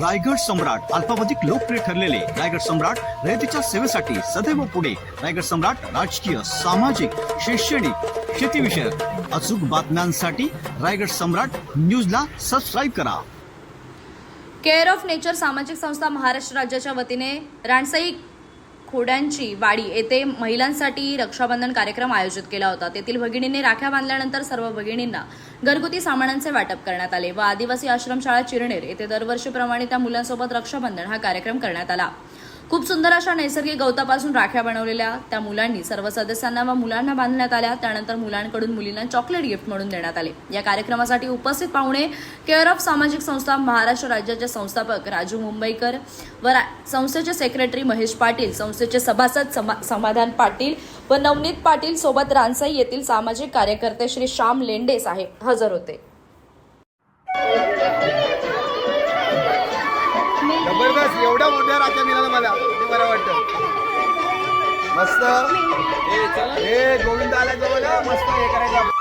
रायगड सम्राट अल्पावधिक लोकप्रिय ठरलेले रायगड सम्राट रयतेच्या सेवेसाठी सदैव पुढे. रायगड सम्राट राजकीय सामाजिक शैक्षणिक शेतीविषयक अचूक बातम्यांसाठी रायगड सम्राट न्यूजला सबस्क्राईब करा. केअर ऑफ नेचर सामाजिक संस्था महाराष्ट्र राज्याच्या वतीने रानसाई खोड्यांची वाडी येथे महिलांसाठी रक्षाबंधन कार्यक्रम आयोजित केला होता. तेथील भगिनींनी राख्या बांधल्यानंतर सर्व भगिनींना घरगुती सामानांचे वाटप करण्यात आले व आदिवासी आश्रमशाळा चिरनेर येथे दरवर्षीप्रमाणे त्या मुलांसोबत रक्षाबंधन हा कार्यक्रम करण्यात आला. खूप सुंदर अशा नैसर्गिक गवतापासून राख्या बनवलेल्या त्या मुलांनी सर्व सदस्यांना व मुलांना बांधण्यात आल्या. त्यानंतर मुलांकडून मुलींना चॉकलेट गिफ्ट म्हणून देण्यात आले. या कार्यक्रमासाठी उपस्थित पाहुणे केअर ऑफ सामाजिक संस्था महाराष्ट्र राज्याचे संस्थापक राजू मुंबईकर व संस्थेचे सेक्रेटरी महेश पाटील संस्थेचे सभासद समा- समाधान पाटील व नवनीत पाटील सोबत रानसाई येथील सामाजिक कार्यकर्ते श्री श्याम लेंडे साहेब हजर होते. जबरदस्त एवढ्या मोठ्या राख्या मिळाल्या मला. ते बरं वाटतं. मस्त. हे गोविंद आला बघा. मस्त हे करायचं.